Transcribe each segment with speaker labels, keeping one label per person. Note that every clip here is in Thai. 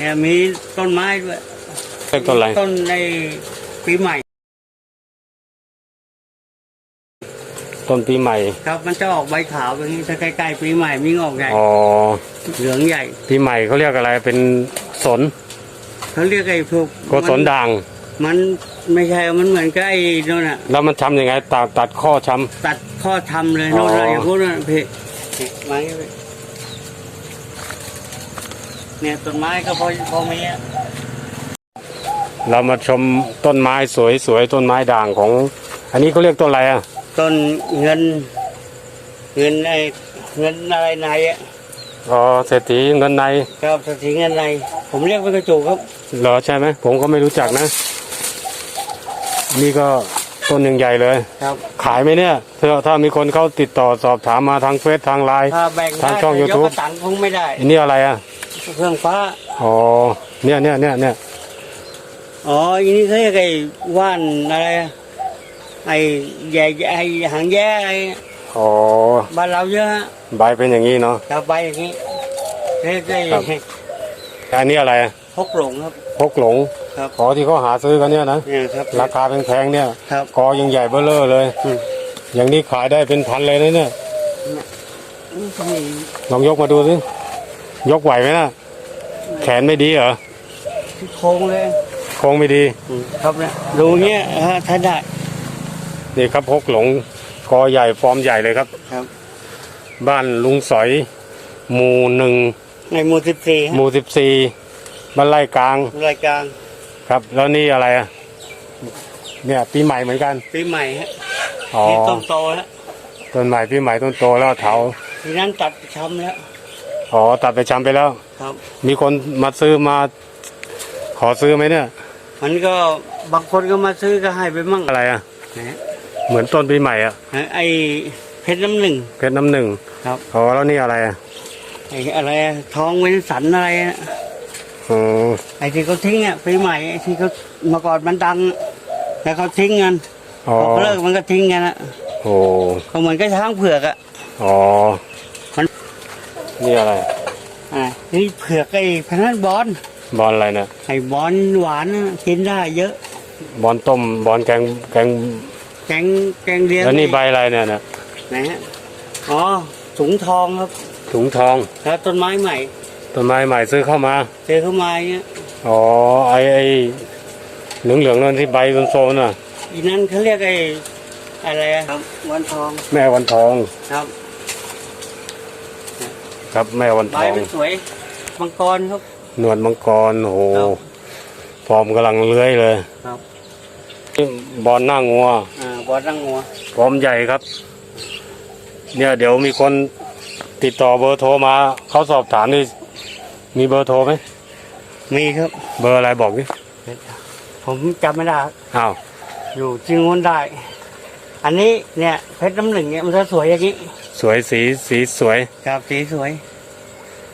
Speaker 1: เนี่ยมีต้นไม้ด้วย
Speaker 2: เรียกต้นอะไร
Speaker 1: ต้นในปีใหม่
Speaker 2: ต้นปีใหม่
Speaker 1: ครับมันจะออกใบขาวอย่างนี้ถ้าใกล้ๆปีใหม่มีงอกใหญ่
Speaker 2: อ๋อ
Speaker 1: เหลืองใหญ่
Speaker 2: ปีใหม่เขาเรียกอะไรเป็นสน
Speaker 1: เขาเรียกไอ้พวก
Speaker 2: โกศลด่าง
Speaker 1: มันไม่ใช่มันเหมือนกับไอ้นั่นน่ะ
Speaker 2: แล้วมันทำยังไงตัดตัดข้อช้
Speaker 1: ตัดข้อทำเลย
Speaker 2: อ๋อ
Speaker 1: โน่นน่ะอย่างพวกนั้นพี่เนี่ยไม้พี่ เนี่ยต้นไม้ก็พอพอมีอะำ
Speaker 2: เรามาชมต้นไม้สวยสวยต้นไม้ด่างของ อันนี้เขาเรียกต้นอะไรอะ
Speaker 1: ต้นเงิน เงินไอ้เงินอะไรในอะ
Speaker 2: อ๋อเศรษฐีเงินใน
Speaker 1: ครับสถิงเงินในผมเรียกเป็นกระจุกครับ
Speaker 2: เหรอใช่ไหมผมก็ไม่รู้จักนะ นี่ก็ต้นหนึ่งใหญ่เลย
Speaker 1: ครับ
Speaker 2: ขายไหมเนี่ยถ้าถ้ามีคนเข้าติดต่อสอบถามมาทางเฟซทางไลน์
Speaker 1: ถ้าแบ่ง
Speaker 2: ทาง
Speaker 1: ได้
Speaker 2: ช่อง
Speaker 1: แต่ยก
Speaker 2: YouTube
Speaker 1: กระตังคงไม่ได้
Speaker 2: อันนี้อะไรอะ
Speaker 1: เครื่องฟ้า
Speaker 2: อ๋อ เนี่ยเนี่ยเนี่ยเนี่ย
Speaker 1: อ๋ออันนี้เขาเรียกไอ้ว่านอะไรอะไอ้แย่ไอ้หางแย่ไอ้
Speaker 2: อ๋อ
Speaker 1: บ้านเราเยอะฮะ
Speaker 2: ใบเป็นอย่างนี้เนาะ
Speaker 1: ครับใบอย่างนี้เรียกไอ้
Speaker 2: ครับ อันนี้อะไรอะ
Speaker 1: พกหลงครับ
Speaker 2: พกหลง
Speaker 1: ครับ
Speaker 2: ขอที่เขาหาซื้อกันเนี่ยนะ
Speaker 1: เนี่ยครับ
Speaker 2: ราคาแพงๆเนี่ย
Speaker 1: ครับ
Speaker 2: กอยังใหญ่เบ้อเลอเลย
Speaker 1: อืม
Speaker 2: อย่างนี้ขายได้เป็นพันเลยนะเนี่ย
Speaker 1: นี่
Speaker 2: ลองยกมาดูสิ ยกไหวไหมนะ แขนไม่ดีเหรอ
Speaker 1: ที่โค้งเลย
Speaker 2: โครงไม่ดี
Speaker 1: อืมครับเนี่ยดูเนี้ยฮะถ้าได้
Speaker 2: นี่ครับพกหลงกอใหญ่ฟอร์มใหญ่เลยครับ
Speaker 1: ครับ
Speaker 2: บ้านลุงสอย หมู่หนึ่ง
Speaker 1: ในหมู่สิบสี่
Speaker 2: หมู่สิบสี่บ้านไร่กลาง
Speaker 1: รายการ
Speaker 2: ครับ แล้วนี่อะไรอะเนี่ยปีใหม่เหมือนกัน
Speaker 1: ปีใหม่ฮะ
Speaker 2: อ๋อ
Speaker 1: นี่ต้นโตแล้ว
Speaker 2: ต้นใหม่ปีใหม่ต้นโตแล้วเถา
Speaker 1: ทีนั้นตัดช้ำแล้ว
Speaker 2: อ๋อตัดไปชำไปแล้ว
Speaker 1: ครับ
Speaker 2: มีคนมาซื้อมา ขอซื้อไหมเนี่ย
Speaker 1: มันก็บางคนก็มาซื้อก็ให้ไปมั่ง
Speaker 2: อะไรอะ
Speaker 1: นะฮะ
Speaker 2: เหมือนต้นปีใหม่อะ
Speaker 1: ไอ้เพชรน้ำหนึ่ง
Speaker 2: เพชรน้ำหนึ่ง
Speaker 1: ครับ
Speaker 2: อ๋อแล้วนี่อะไรอะ
Speaker 1: ไอ้อะไรอะทองเว้นสันอะไรอะ
Speaker 2: อ๋อ
Speaker 1: ไอ้ที่เขาทิ้งอะปีใหม่ไอ้ที่เขาเมาก่อนมันดังแล้วเขาทิ้งกัน
Speaker 2: อ๋อ
Speaker 1: พอเขาเลิกมันก็ทิ้งกันอะ
Speaker 2: โอ้
Speaker 1: ก็เหมือนกับช้างเผือกอะ
Speaker 2: อ๋อ
Speaker 1: มัน
Speaker 2: นี่อะไร
Speaker 1: อ่านี่เผือกไอ้พนันบอล
Speaker 2: บอลอะไรนะ
Speaker 1: ไอ้บอลหวานน่ะกินได้เยอะ
Speaker 2: บอลต้มบอลแกงแกง
Speaker 1: แกงแกงเลี้ยง
Speaker 2: แล้วนี่ใบอะไรเนี่ยนะ
Speaker 1: นะฮะอ๋อถุงทองครับ
Speaker 2: ถุงทอง
Speaker 1: แล้วต้นไม้ใหม่
Speaker 2: ต้นไม้ใหม่ซื้อเข้ามา
Speaker 1: เจอเข้ามาอย่างเงี้ย
Speaker 2: อ๋อไอไอเหลืองเหลืองๆนั่นที่ใบโซนๆน่ะ
Speaker 1: อีนั้นเขาเรียกไอ้อะไรอะครับวันทอง
Speaker 2: แม่วันทอง
Speaker 1: ครับ
Speaker 2: ครับแม่วัน
Speaker 1: ใบ
Speaker 2: ทอง
Speaker 1: มันสวยมังกรครับ
Speaker 2: หนวดมังกรโอ้โห
Speaker 1: ครับ
Speaker 2: ฟอร์มกำลังเลื้อยเลย
Speaker 1: ครับ
Speaker 2: นี่บอลหน้างัว
Speaker 1: อ่าบอลตั้งงัว
Speaker 2: ฟอร์มใหญ่ครับ เนี่ยเดี๋ยวมีคนติดต่อเบอร์โทรมาเขาสอบถามนี่มีเบอร์โทรไหม
Speaker 1: มีครับ
Speaker 2: เบอร์อะไรบอกดิ
Speaker 1: ผมจำไม่ได้ครับ
Speaker 2: อ้าว
Speaker 1: อยู่จริงคนได้ อันนี้เนี่ยเพชรน้ำหนึ่งเนี่ยมันจะสวยอย่างนี้
Speaker 2: สวยสีสีสวย
Speaker 1: ครับสีสวย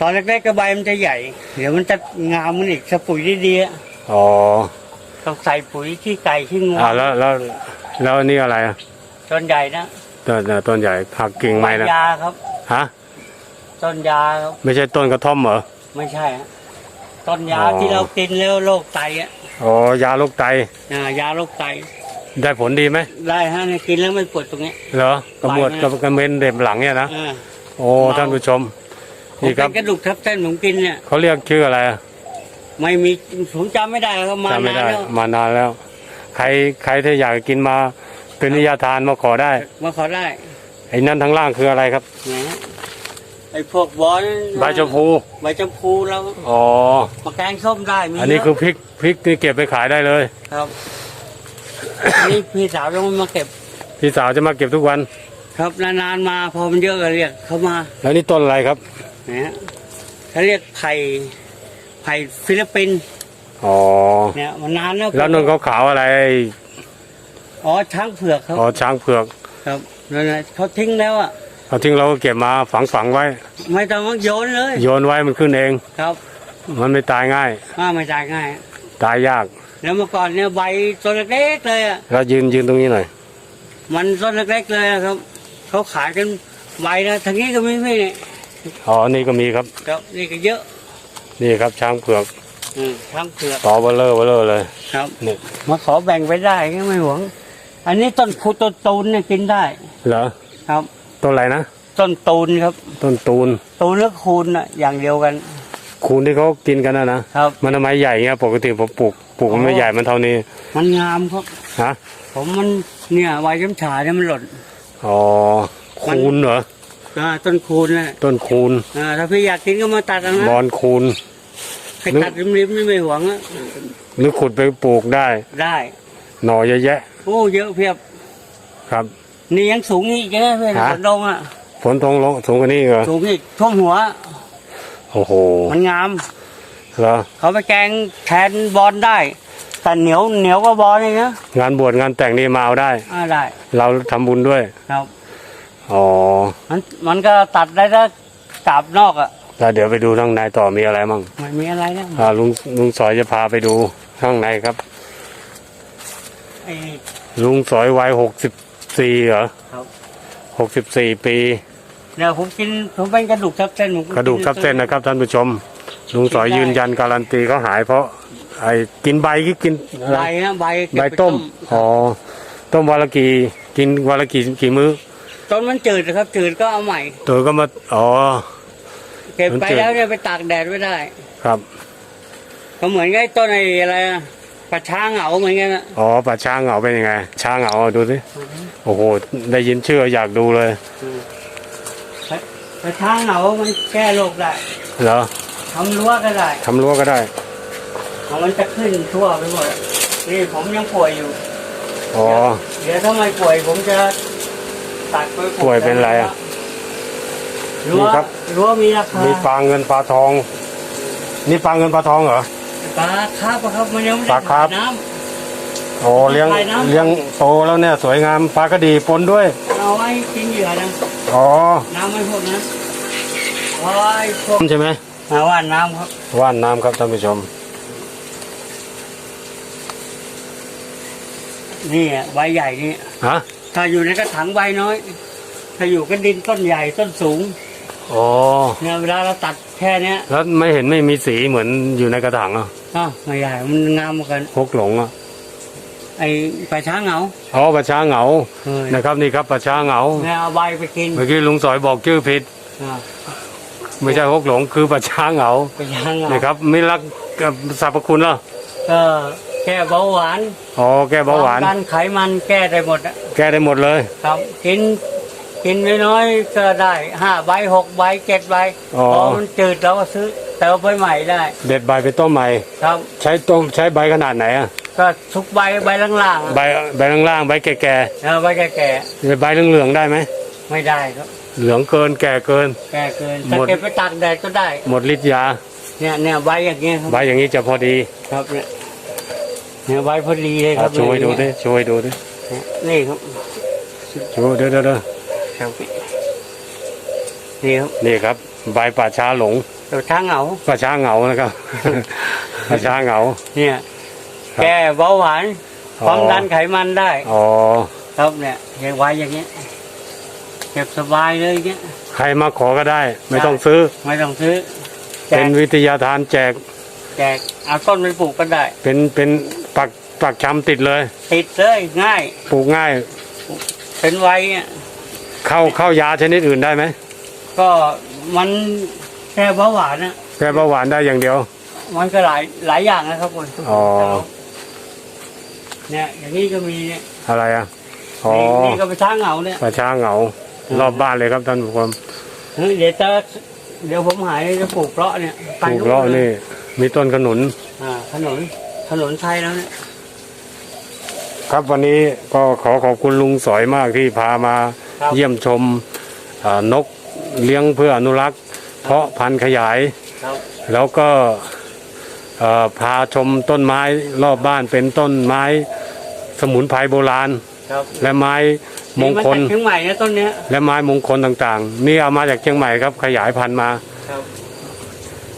Speaker 1: ตอนแรกๆกระใบมันจะใหญ่ เดี๋ยวมันจะงามมันอีกสปุ๋ยดีๆอะ
Speaker 2: อ๋อ
Speaker 1: ต้องใส่ปุ๋ยขี้ไก่ขี้งู
Speaker 2: อ่าแล้วแล้วแล้วนี่อะไรอะ
Speaker 1: ต้นใหญ่นะ
Speaker 2: ต้นต้นใหญ่หักกิ่งไม้นะ
Speaker 1: ยาครับ
Speaker 2: ฮะ
Speaker 1: ต้นยาครับ
Speaker 2: ไม่ใช่ต้นกระท่อมเหรอ
Speaker 1: ไม่ใช่ฮะต้นยา
Speaker 2: อ๋อ
Speaker 1: ที่เรากินแล้วโรคไตอะ
Speaker 2: อ๋อยาโรคไต
Speaker 1: อ่ายาโรคไต
Speaker 2: ได้ผลดีไหม
Speaker 1: ได้ฮะเนี่ยกินแล้วไม่ปวดตรงเนี้ย
Speaker 2: เหรอกระมวด
Speaker 1: ไปนะ
Speaker 2: กับกระเม็นเด็บหลังเนี่ยนะ
Speaker 1: อ่า
Speaker 2: โอ้ท่านผู้ชม
Speaker 1: ผม
Speaker 2: นี่ค
Speaker 1: เป็
Speaker 2: รับ
Speaker 1: นกระดูกทับเส้นผมกินเนี่ย
Speaker 2: เขาเรียกชื่ออะไรอะ
Speaker 1: ไม่มีผมจำไม่ได้ครับมา
Speaker 2: จำไม่
Speaker 1: นาน
Speaker 2: ได้
Speaker 1: แล้ว
Speaker 2: มานานแล้ว ใครใครถ้าอยากกินมาเป็นนิยาทานมาขอได้
Speaker 1: มาขอได้
Speaker 2: ไอ้นั่นทั้งล่างคืออะไรครับ
Speaker 1: นะฮะไอ้พวกบอล
Speaker 2: ใบชมพู
Speaker 1: ใบชมพูแล้ว
Speaker 2: อ๋อ
Speaker 1: มาแกงส้มได้มี
Speaker 2: อันนี้
Speaker 1: เยะ
Speaker 2: คือพริกพริกที่เก็บไปขายได้เลย
Speaker 1: ครับอั นนี้พี่สาวต้องมาเก็บ
Speaker 2: พี่สาวจะมาเก็บทุกวัน
Speaker 1: ครับนานๆมาพอมันเยอะก็เรียกเขามา
Speaker 2: แล้วนี่ต้นอะไรครับ
Speaker 1: นะฮะเขาเรียกไผ่ไผ่ฟิลิปปินส์
Speaker 2: อ๋อ
Speaker 1: เนี่ยมันนานแล้ว
Speaker 2: แล้วนนเขาขาวๆอะไร
Speaker 1: อ๋อช้างเผือกครับ
Speaker 2: อ๋อช้างเผือก
Speaker 1: ครับนั่นแหละเขาทิ้งแล้วอะ
Speaker 2: เอาทิ้งเราก็เก็บมาฝังฝังๆไว้
Speaker 1: ไม่ต้องโยนเลย
Speaker 2: โยนไว้มันขึ้นเอง
Speaker 1: ครับ
Speaker 2: มันไม่ตายง่าย
Speaker 1: อ่าไม่ตายง่าย
Speaker 2: ตายยาก
Speaker 1: แล้วเมื่อก่อนเนี่ยใบต้นเล็กๆเลยอะ
Speaker 2: แล้วยืนยืนตรงนี้หน่อย
Speaker 1: มันต้นเล็กๆเลยอะครับเขาขายกันใบนะทางนี้ก็มีไม่เนี่ย
Speaker 2: อ๋อ นี่ก็มีครับ
Speaker 1: ครับนี่ก็เยอะ
Speaker 2: นี่ครับช้างเผือก
Speaker 1: อืมช้างเผือก
Speaker 2: ต่อเบลเลอร์เบลเลอร์เลย
Speaker 1: ครับ
Speaker 2: นี่
Speaker 1: มาขอแบ่งไปได้ก็ไม่หวง อันนี้ต้นคูต้นตูนเนี่ยกินได้
Speaker 2: เหรอ
Speaker 1: ครับ
Speaker 2: ต้นอะไรนะ
Speaker 1: ต้นตูนครับ
Speaker 2: ต้นตูน
Speaker 1: ตูนและคูนอะอย่างเดียวกัน
Speaker 2: คูณที่เขากินกันนะนะ ครับ มันทำไมใหญ่เงี้ย ปกติผมปลูก ปลูกมันไม่
Speaker 1: อ๋อ
Speaker 2: ใหญ่มันเท่านี้
Speaker 1: มันงามครับ
Speaker 2: ฮะ
Speaker 1: ผมมันเนี่ยใบช้ำฉาเนี่ยมันหล่น
Speaker 2: อ๋อคูณเหรอ
Speaker 1: อ่าต้นคูนน่ะ
Speaker 2: ต้นคูณ
Speaker 1: อ่าถ้าพี่อยากกินก็มาตัดเอานะ
Speaker 2: บอนคูณ
Speaker 1: ให้ตัดริมๆนี่ไม่หวงอะ
Speaker 2: หรือขุดไปปลูกได้
Speaker 1: ได้
Speaker 2: หน่อเยอะแยะ
Speaker 1: โอ้เยอะเพียบ
Speaker 2: ครับ
Speaker 1: นี่ยังสูงอีกนะเพื่อน
Speaker 2: ฮะ
Speaker 1: สวนดงอะ
Speaker 2: ฝนทองลงสูงกว่านี้เหรอ
Speaker 1: สูงอีกท่วมหัว
Speaker 2: โอ้โห
Speaker 1: มันงาม
Speaker 2: เหรอ
Speaker 1: เขาไปแกงแทนบอลได้ แต่เหนียวเหนียวก็บอลเลยนะ
Speaker 2: งานบวชงานแต่งนี่มาเอาได้
Speaker 1: อ่าได้
Speaker 2: เราทำบุญด้วย
Speaker 1: ครับ
Speaker 2: อ๋อ
Speaker 1: มันมันก็ตัดได้ถ้ากราบนอกอะ
Speaker 2: แล้วเดี๋ยวไปดูข้างในต่อมีอะไรมั่ง
Speaker 1: ไม่มีอะไรนะ
Speaker 2: อ่าลุงลุงสอยจะพาไปดูข้างในครับ
Speaker 1: ไอ้
Speaker 2: ลุงสอยวัยหกสิบสี่เหรอ
Speaker 1: ครับ
Speaker 2: หกสิบสี่ปี
Speaker 1: เนี่ยผมกินผมเป็นกระดูกทับเส้นผม
Speaker 2: กระดูกทับเส้นนะครับท่านผู้ชม ลุงสอยยืนยันการันตีเขาหายเพราะ ไอ้กินใบที่กินอะไร
Speaker 1: ใบนะใบเก็
Speaker 2: ใบ
Speaker 1: ไป
Speaker 2: ต้มอ๋อต้มวันละกี่กินวันละกี่กี่มื้อ
Speaker 1: ต้นมันจืดนะครับจืดก็เอาใหม่
Speaker 2: ตัวก็มาอ๋อ
Speaker 1: เก็บ
Speaker 2: มัน
Speaker 1: ไป
Speaker 2: จืด
Speaker 1: แล้วเนี่ยไปตากแดดไม่ได้
Speaker 2: ครับ
Speaker 1: ก็เหมือนกับไอ้ต้นไอ้อะไรอะปลาช้างเหงาเหมือนกันนะ
Speaker 2: อ๋อป่าช้างเหงาเป็นยังไง ช้างเหงาอะดูสิโอ้โหได้ยินชื่ออยากดูเลย
Speaker 1: ปลาช้างเหงามันแก้โรคได้
Speaker 2: เหรอ
Speaker 1: ทำรั้วก็ได้
Speaker 2: ทำรั้วก็ได้
Speaker 1: เอามันจะขึ้นทั่วไปหมดอะนี่ผมยังป่วยอยู่
Speaker 2: อ๋อ
Speaker 1: เดี๋ยวถ้าไม่ป่วยผมจะตัดไปปลูก
Speaker 2: ป่วยเป็นไรอะ
Speaker 1: รั้ว
Speaker 2: นี่ครับ
Speaker 1: รั้วมีราคา
Speaker 2: มีปลาเงินปลาทอง นี่ปลาเงินปลาทองเหรอ
Speaker 1: ปลาคาร์ฟอะครับมันยังไม่
Speaker 2: ป
Speaker 1: ได้
Speaker 2: ลาคาร์ฟ
Speaker 1: น้
Speaker 2: โอ้เลี้ยง
Speaker 1: ไปน้ำ
Speaker 2: เลี้ยงโตแล้วเนี่ยสวยงามปลากระดีปนด้วยำ
Speaker 1: เอาไว้กินเหยื่อนะ
Speaker 2: อ๋อ
Speaker 1: น้ำไม่พวกนั้นเอาไว้พวก
Speaker 2: ใช่ไหม
Speaker 1: เอาว่านน้ำครับ
Speaker 2: ว่านน้ำครับท่านผู้ชม
Speaker 1: นี่อะใบใหญ่นี่
Speaker 2: ฮะ
Speaker 1: ถ้าอยู่ในกระถางใบน้อย ถ้าอยู่กันดินต้นใหญ่ต้นสูง
Speaker 2: อ๋อ
Speaker 1: เนี่ยเวลาเราตัดแค่เนี้ย
Speaker 2: แล้วไม่เห็นไม่มีสีเหมือนอยู่ในกระถางอะ
Speaker 1: อ้าวไม่ใหญ่มันงามเหมือนกัน
Speaker 2: พกหลงอะ
Speaker 1: ไอ้ปลาช้างเหงา
Speaker 2: อ๋อปลาช้าเหงา
Speaker 1: เออ
Speaker 2: นะครับนี่ครับปลาช้าเหงา
Speaker 1: เนี่ยเอาใบไปกิน
Speaker 2: เมื่อกี้ลุงสอยบอกชื่อผิด
Speaker 1: อ่า
Speaker 2: ไม่ใช่พกหลงคือปลาช้าเหงา
Speaker 1: ปลาช้างเหงา
Speaker 2: นะครับไม่รักกับสรรพคุณเหรอ
Speaker 1: ก็แก้เบาหวาน
Speaker 2: อ๋อแก้เบาหวาน
Speaker 1: ควมดันไขมันแก้ได้หมดอะ
Speaker 2: แก้ได้หมดเลย
Speaker 1: ครับกินกินน้อยๆก็ได้ห้าใบหกใบเจ็ดใบ
Speaker 2: อ๋อ
Speaker 1: พอมันจืดเราก็ซื้อเติมไปใหม่ได้
Speaker 2: เด็ดใบไปต้มใหม่
Speaker 1: ครับ
Speaker 2: ใช้ต้มใช้ใบขนาดไหนอะ
Speaker 1: ก็ทุกใบใบล่างๆอะ
Speaker 2: ใบใบล่างๆใบแก่
Speaker 1: เอาใบแก่
Speaker 2: ๆใบเหลืองๆได้ไหม
Speaker 1: ๆไม่ได้ครับ
Speaker 2: เหลืองเกินแก่เกิน
Speaker 1: แก่เกินถ้า
Speaker 2: หมด
Speaker 1: เก็บไปตากแดดก็ได้
Speaker 2: หมดฤทธิ์ยา
Speaker 1: เนี่ยเนี่ยใบอย่างเงี้ยครับ
Speaker 2: ใบอย่างนี้จะพอดี
Speaker 1: ครับเนี่ยเนี่ยใบพอดีเลยค
Speaker 2: อะ
Speaker 1: รับ
Speaker 2: ช่วยดู
Speaker 1: เนี่
Speaker 2: ดิช่วยดูดิ
Speaker 1: นี่ครับ
Speaker 2: ช่วยเด้อเด้อเด้อ
Speaker 1: ครับนี่ครับ
Speaker 2: นี่ครับ ใบป่าช้าหลง
Speaker 1: ตัวช้างเหงา
Speaker 2: ป่าช้าเหงานะครับป่าช้าเหงา
Speaker 1: เนี่ย
Speaker 2: ครับ
Speaker 1: แก้เบาหวาน
Speaker 2: อ๋อ
Speaker 1: ความดันไขมันได้
Speaker 2: อ๋อ
Speaker 1: ครับเนี่ยยังไว้อย่างเงี้ย เก็บสบายเลยอย่างเงี้ย
Speaker 2: ใครมาขอก็ได้ ไม่ต้องซื้อ
Speaker 1: ไม่ต้องซื้อแจ
Speaker 2: เป็น
Speaker 1: ก
Speaker 2: วิทยาทานแจก
Speaker 1: แจกเอาต้นไปปลูกก็ได้
Speaker 2: เป็นเป็นปักปักชำติดเลย
Speaker 1: ติดเลยง่าย
Speaker 2: ปลูกง่าย
Speaker 1: เป็นไวเนี่ย
Speaker 2: เข้าเข้ายาชนิดอื่นได้ไหม
Speaker 1: ก็มันแค่เบาหวานนะ
Speaker 2: แค่เบาหวานได้อย่างเดียว
Speaker 1: มันก็หลายหลายอย่างนะครับคุณ
Speaker 2: อ๋อ
Speaker 1: เนี่ยอย่างนี้ก็มีเนี่ย
Speaker 2: อะไรอะอ๋อ
Speaker 1: นี่นี่ก็ไปช้างเหงาเนี่ย
Speaker 2: ป่าช้าเหงา รอบบ้านเลยครับท่านผู้ชม
Speaker 1: เฮ้ยเดี๋ยวจะเดี๋ยวผมหายจะปลูกเลาะเนี่ย
Speaker 2: ปลูกเลาะนี่ มีต้นขนุน
Speaker 1: อ่าถนนถนนไทยแล้วเนี่ย
Speaker 2: ครับวันนี้ก็ขอขอบคุณลุงสอยมากที่พามา
Speaker 1: ครับ
Speaker 2: เยี่ยมชมอ่านกเลี้ยงเพื่ออนุรักษ์ เพาะพันธุ์ขยาย
Speaker 1: ครับ
Speaker 2: แล้วก็เอ่อพาชมต้นไม้รอบบ้านเป็นต้นไม้สมุนไพรโบราณ
Speaker 1: ครับ
Speaker 2: และไม้ มงคล
Speaker 1: นี่าจากเชียงใหม่นะต้นเนี้ย
Speaker 2: และไม้มงคลต่างๆ นี่เอามาจากเชียงใหม่ครับ ขยายพันธุ์มา
Speaker 1: ครับ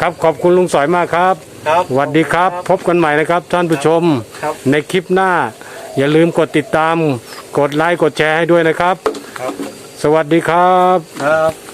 Speaker 2: ครับขอบคุณลุงสอยมากครับ
Speaker 1: ครับ
Speaker 2: สวัสดีครับ พบกันใหม่นะครับ ท่านผู้ชม
Speaker 1: ครับ
Speaker 2: ในคลิปหน้า อย่าลืมกดติดตาม กดไลค์กดแชร์ให้ด้วยนะครับ
Speaker 1: ครับ
Speaker 2: สวัสดีครับ
Speaker 1: ครับ